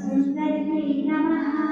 పద్మసుందర్యై నమః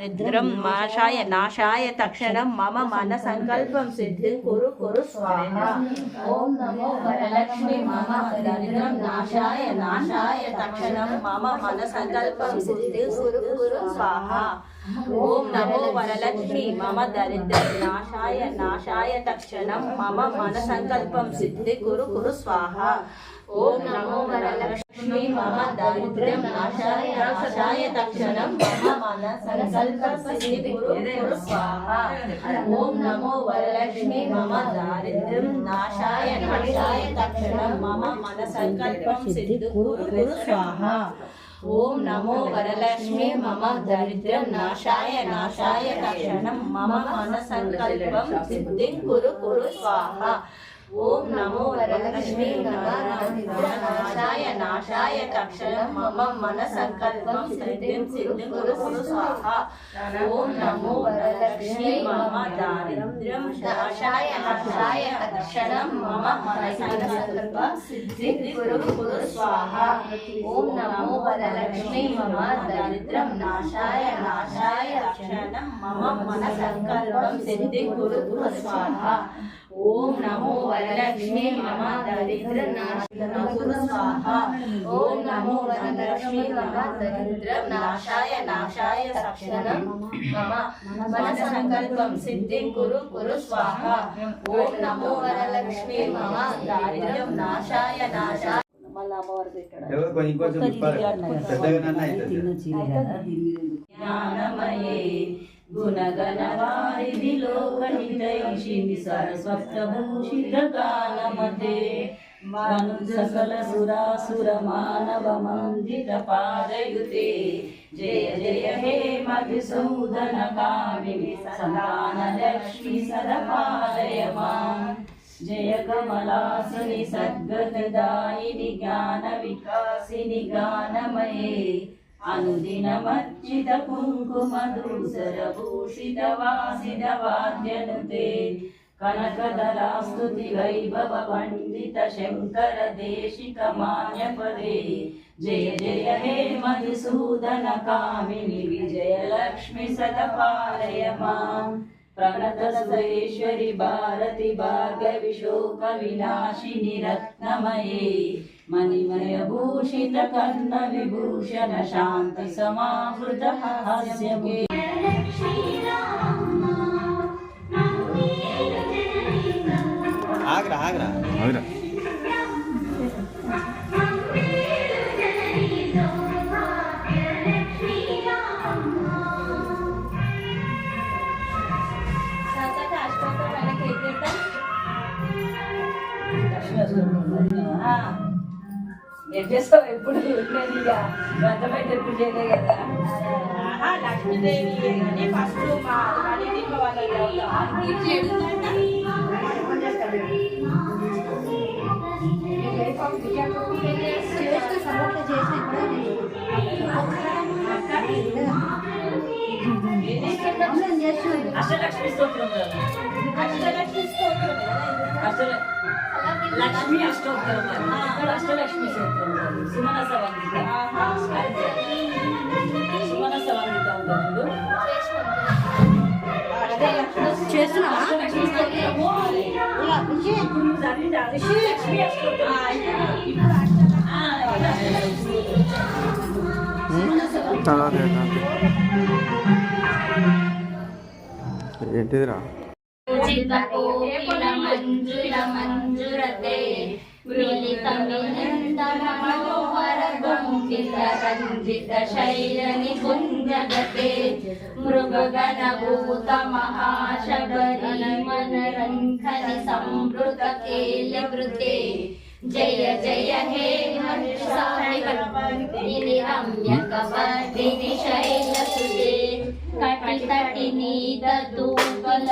దరిద్రం మాషాయ నాశాయ తక్షణం మమ మన సంకల్పం సిద్ధిం కురు కురు స్వాహ ఓం నమో లక్ష్మి మమ దరిద్రం నాశాయ నాశాయ తక్షణం మమ మన సంకల్పం స్వాహ. ఓం నమో వరలక్ష్మి మమ దరిద్రం నాశాయ నాశాయ తక్షణం మమ మన సంకల్పం సిద్ధి కురు కురు స్వాహ. ఓం నమో వరలక్ష్మి మమ దరిద్రం నాశాయ నాశాయ తక్షణం మమ మన సంకల్పం సిద్ధి కురు కురు స్వాహ. ఓం నమో వరలక్ష్మి మమ దారిద్ర్యం నాశాయ నాశాయ తక్షణం మమ మన సంకల్పం సిద్ధి కురు కురు స్వాహ ఓం నమో వరలక్ష్మి మమ దరిద్రం నాశాయ నాశాయ తక్షణం మమ మన సంకల్పం సిద్ధిం కురు కురు స్వాహ ఓం నమో వరలక్ష్మి మమ దరిద్రం నాశాయ నాశాయ తక్షణం మమ మన సంకల్పం సిద్ధిం సిద్ధిం గురు గురు స్వాహ. ఓం నమో వరలక్ష్మి మమ దారిద్ర్యం నాశాయ నాశాయ తక్షణం మమ మన సంకల్పం సిద్ధిం గురు గురు స్వాహ. ఓం నమో వరలక్ష్మి మమ దరిద్రం నాశాయ నాశాయ క్షణం మమ మన సంకల్పం సిద్ధి గురు గురు స్వాహ. ఓం నమో వరలక్ష్మి మమ దరిద్రం నాశన స్వాహ ఓం నమో వరలక్ష్మి మమ దరిద్రం నాశాయ నాశాయ క్షణం మమ. మన సంకల్పం సిద్ధి కురు కురు స్వాహ. ఓం నమో వరలక్ష్మి మమ దారిద్ర్యం నాశాయ. నాశాయ కొంచెం ఇంకొంచెం गुणगणवारिधि निरस्वस्थभूषित मानव मन्दिरपादयते जय जय हे मधुसूदनकामिनि सदानलक्ष्मि लक्ष्मि माम् जय कमलासुनि सद्गतदायिनि ज्ञानविकासिनि गानमये హే మధుసూదన అనుదినమర్చిత కుంకుమ దూసర భూషిత వాసిద వాద్యనుతే కనకదలాస్తుతి వైభవ పండిత శంకర దేశిక మాన్యపదే జయ జయ హే మధుసూదన కామిని విజయలక్ష్మి సదపాలయ మాం ప్రణత సురేశ్వరి భారతి భార్గవి శోక వినాశిని రత్నమయే మణిమయ భూషిత కర్ణ విభూషణ శాంతి సమావృత చేస్తావు ఎప్పుడు ఉండేది ఇక వ్రతమైతే ఎప్పుడు చేయలే కదా లక్ష్మీదేవి అని ఫస్ట్ మా మనీ దీపావళి చేస్తే సపోర్ట్ చేసి అష్టలక్ష్మి స్తోత్రం. అష్టలక్ష్మి స్తోత్రం కదా. లక్ష్మి అష్టోత్తరం అది. ఇక్కడ అష్టలక్ష్మి ఉంటుంది చేస్తున్నావా లక్ష్మి అష్టోత్తరం. ఆ, ఇక్కడ అష్టలక్ష్మి మంజుల మంజురతే మిలితమినందన మనోహర రంజిత శైలని గుంజగతే మృగగణ భూత మహాశబరి మనరంఖని సంవృత కేలవృతే జయ జయ హే హర్షామిని రమ్యకవర్ధిని శైలసుతే. కటితటినీదూబల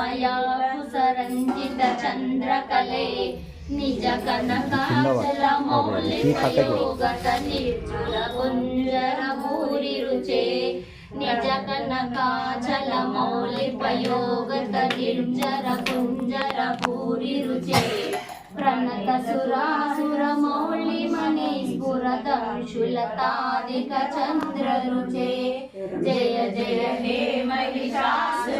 విచ్ఛ్రితమయా కుసరంజిత చంద్రకలే నిజ కనకాచల మౌలికయోగత నిర్జుల గుంజర భూరి రుచే నిజ కనకాచల మౌలిపయోగత నిర్జర గుంజర భూరి రుచే ప్రణత సురాసుర మౌళి మణి స్ఫురదంశులతాదిక చంద్ర రుచే జయ జయ హే మహిషాసురమర్దిని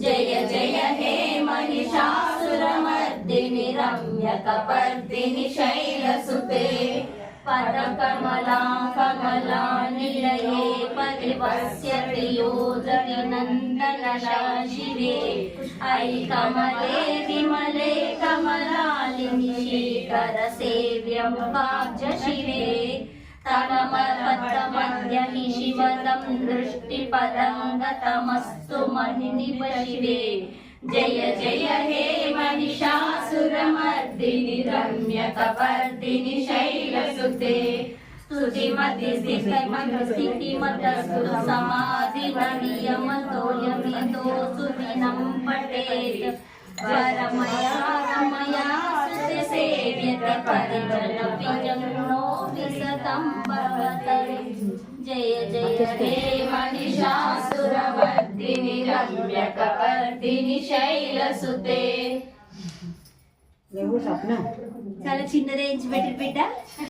जय जय हे महिषासुरमर्दिनि रम्यकपर्दिनि शैलसुते पदकमला कमला निलये परिवस्य प्रियोदुनन्दनया शिवे अयि कमले विमले कमलालिशीकरसेव्यं वाज शिवे तनमपद्मद्यहि शिवदं दृष्टिपदङ्गतमस्तु महिनिवशिवे जय जय हे महिषासुरमर्दिनि रम्यकपर्दिनि शैलसुते। स्तुतिमतिस्थितिमतस्तु समाधिवनियमतोयमितो सुमिनं విసతం భవతరి జయ జయ హే మహిషాసురవర్ధిని రమ్యకవర్ధిని శైలసుతే నువ్వు స్వప్న చాలా చిన్నదే ఎంచి పెట్టిరు బిడ్డ.